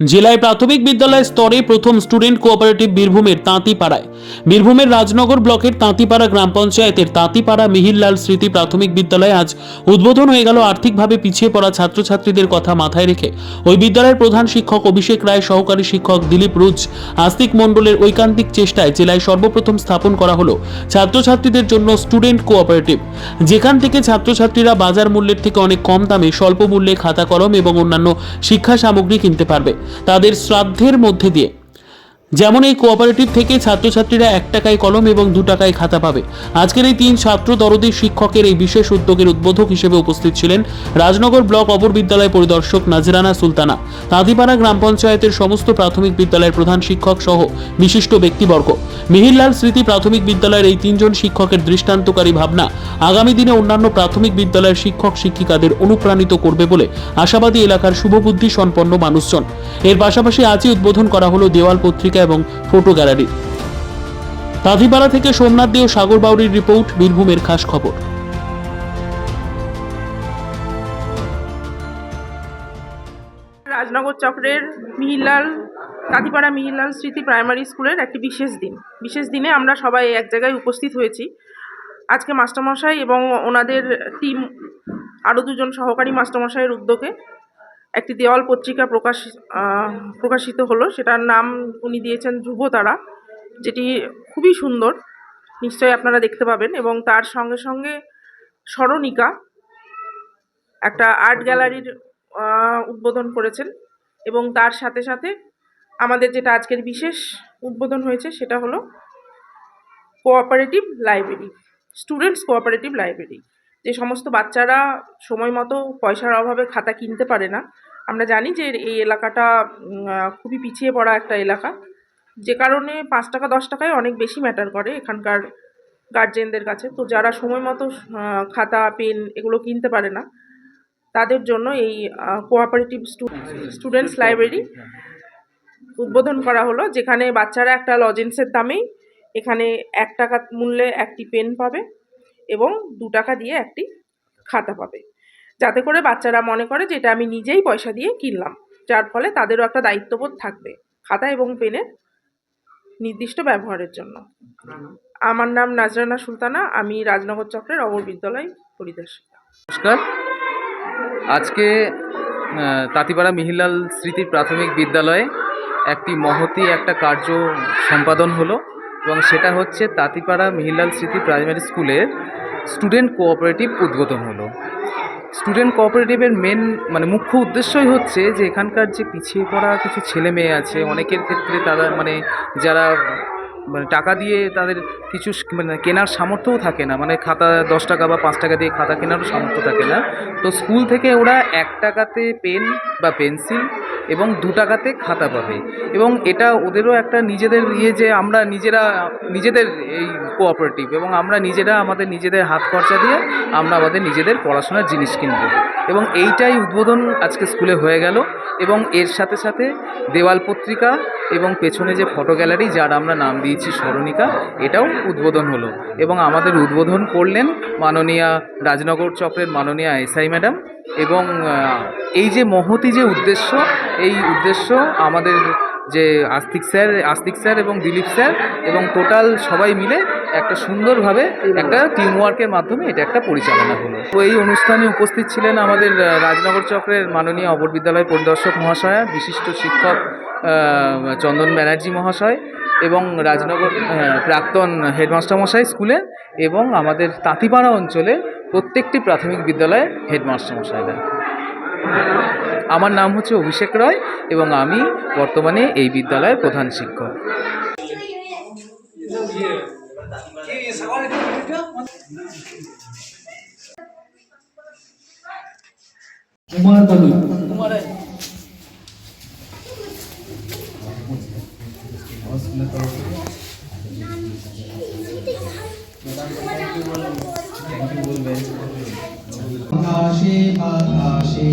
জেলায় প্রাথমিক বিদ্যালয় স্তরে প্রথম স্টুডেন্ট কোঅপারেটিভ বীরভূমের তাঁতিপাড়ায়। বীরভূমের রাজনগর ব্লকের তাঁতিপাড়া গ্রাম পঞ্চায়েতের তাঁতিপাড়া মিহিরলাল স্মৃতি প্রাথমিক বিদ্যালয়ে আজ উদ্বোধন হয়ে গেল আর্থিকভাবে পিছিয়ে পড়া ছাত্রছাত্রীদের কথা মাথায় রেখে। ওই বিদ্যালয়ের প্রধান শিক্ষক অভিষেক রায়, সহকারী শিক্ষক দিলীপ রুজ, আস্তিক মণ্ডলের ঐকান্তিক চেষ্টায় জেলায় সর্বপ্রথম স্থাপন করা হলো ছাত্রছাত্রীদের জন্য স্টুডেন্ট কোঅপারেটিভ। যেখান থেকে ছাত্রছাত্রীরা বাজার মূল্যের থেকে অনেক কম দামে স্বল্প মূল্যে খাতা কলম এবং অন্যান্য শিক্ষা সামগ্রী কিনতে পারবে। তাদের শ্রাদ্ধের মধ্যে দিয়ে। যেমন এই কোঅপারেটিভ থেকে ছাত্রছাত্রীরা এক টাকায় কলম এবং দু টাকায় খাতা পাবে। আজকের এই তিন ছাত্র দরদি শিক্ষকের এই বিশেষ উদ্যোগের উদ্বোধক হিসেবে উপস্থিত ছিলেন রাজনগর ব্লক অপর বিদ্যালয় পরিদর্শক নাজরানা সুলতানা, তাঁতিপাড়া গ্রাম পঞ্চায়েতের সমস্ত প্রাথমিক বিদ্যালয়ের প্রধান শিক্ষক সহ বিশিষ্ট ব্যক্তিবর্গ। মিহিরলাল স্মৃতি প্রাথমিক বিদ্যালয়ের এই তিনজন শিক্ষকের দৃষ্টান্তকারী ভাবনা আগামী দিনে অন্যান্য প্রাথমিক বিদ্যালয়ের শিক্ষক শিক্ষিকাদের অনুপ্রাণিত করবে বলে আশাবাদী এলাকার শুভবুদ্ধি সম্পন্ন মানুষজন। এর পাশাপাশি আজই উদ্বোধন করা হলো দেওয়াল পত্রিকা এবং ফটো গ্যালারি। তাঁতিপাড়া থেকে সোমনাথ দে ও সাগর বাউরির রিপোর্ট, বীরভূমের খাস খবর। রাজনগর চক্রের মিহিলাল কাতিপাড়া মিহিরলাল স্মৃতি প্রাইমারি স্কুলের একটি বিশেষ দিন। বিশেষ দিনে আমরা সবাই এক জায়গায় উপস্থিত হয়েছি। আজকে মাস্টারমশাই এবং ওনাদের টিম আরও দুজন সহকারী মাস্টারমশাইয়ের উদ্যোগে একটি দেওয়াল পত্রিকা প্রকাশ প্রকাশিত হলো। সেটার নাম উনি দিয়েছেন ধ্রুবতারা যেটি খুবই সুন্দর, নিশ্চয়ই আপনারা দেখতে পাবেন। এবং তার সঙ্গে সঙ্গে স্মরণিকা একটা আর্ট গ্যালারির উদ্বোধন করেছেন। এবং তার সাথে সাথে আমাদের যেটা আজকের বিশেষ উদ্বোধন হয়েছে সেটা হলো cooperative library students cooperative library যে সমস্ত বাচ্চারা সময় মতো পয়সার অভাবে খাতা কিনতে পারে না, আমরা জানি যে এই এলাকাটা খুবই পিছিয়ে পড়া একটা এলাকা। যে কারণে পাঁচ টাকা, দশ টাকায় অনেক বেশি ম্যাটার করে এখানকার গার্জেনদের কাছে। তো যারা সময় মতো খাতা পেন এগুলো কিনতে পারে না, তাদের জন্য এই কোঅপারেটিভ স্টুডেন্টস লাইব্রেরি উদ্বোধন করা হলো, যেখানে বাচ্চারা একটা লজেন্সের দামেই এখানে এক টাকা মূল্যে একটি পেন পাবে এবং দু টাকা দিয়ে একটি খাতা পাবে। যাতে করে বাচ্চারা মনে করে যে এটা আমি নিজেই পয়সা দিয়ে কিনলাম। যার ফলে তাদেরও একটা দায়িত্ববোধ থাকবে খাতা এবং পেনের নির্দিষ্ট ব্যবহারের জন্য। আমার নাম নাজরানা সুলতানা, আমি রাজনগর চক্রের অবর বিদ্যালয় পরিদর্শিকা। নমস্কার। আজকে তাঁতিপাড়া মিহিলাল স্মৃতি প্রাথমিক বিদ্যালয়ে একটি মহতি একটা কার্য সম্পাদন হলো। এবং সেটা হচ্ছে তাঁতিপাড়া মিহিলাল স্মৃতি প্রাইমারি স্কুলের স্টুডেন্ট কোঅপারেটিভ উদ্বোধন হলো। স্টুডেন্ট কোঅপারেটিভের মেন মানে মুখ্য উদ্দেশ্যই হচ্ছে যে এখানকার যে পিছিয়ে পড়া কিছু ছেলে মেয়ে আছে, অনেকের ক্ষেত্রে তারা মানে যারা মানে টাকা দিয়ে তাদের কিছু মানে কেনার সামর্থ্যও থাকে না। মানে খাতা দশ টাকা বা পাঁচ টাকা দিয়ে খাতা কেনারও সামর্থ্য থাকে না। তো স্কুল থেকে ওরা এক টাকাতে পেন বা পেন্সিল এবং দু টাকাতে খাতা পাবে। এবং এটা ওদেরও একটা নিজেদের ইয়ে যে আমরা নিজেরা, নিজেদের এই কোঅপারেটিভ এবং আমরা নিজেরা আমাদের নিজেদের হাত খরচা দিয়ে আমরা আমাদের নিজেদের পড়াশোনার জিনিস কিনব। এবং এইটাই উদ্বোধন আজকে স্কুলে হয়ে গেল এবং এর সাথে সাথে দেওয়াল পত্রিকা এবং পেছনে যে ফটো গ্যালারি যার আমরা নাম দিয়েছি স্মরণিকা, এটাও উদ্বোধন হলো। এবং আমাদের উদ্বোধন করলেন মাননীয়া রাজনগর চক্রের মাননীয়া এসআই ম্যাডাম। এবং এই যে মহতি যে উদ্দেশ্য, এই উদ্দেশ্য আমাদের যে আস্তিক স্যার আস্তিক স্যার এবং দিলীপ স্যার এবং টোটাল সবাই মিলে একটা সুন্দরভাবে একটা টিম ওয়ার্কের মাধ্যমে এটা একটা পরিচালনা হলো। তো এই অনুষ্ঠানে উপস্থিত ছিলেন আমাদের রাজনগর চক্রের মাননীয় অপর বিদ্যালয় পরিদর্শক মহাশয়া, বিশিষ্ট শিক্ষক চন্দন ব্যানার্জি মহাশয় এবং রাজনগর প্রাক্তন হেডমাস্টার মশাই স্কুলে এবং আমাদের তাঁতিপাড়া অঞ্চলে প্রত্যেকটি প্রাথমিক বিদ্যালয়ে হেডমাস্টার মশাইরা আমার নাম হচ্ছে অভিষেক রয় এবং আমি বর্তমানে এই বিদ্যালয়ের প্রধান শিক্ষক। কুমারতলী আকাশে বাতাসে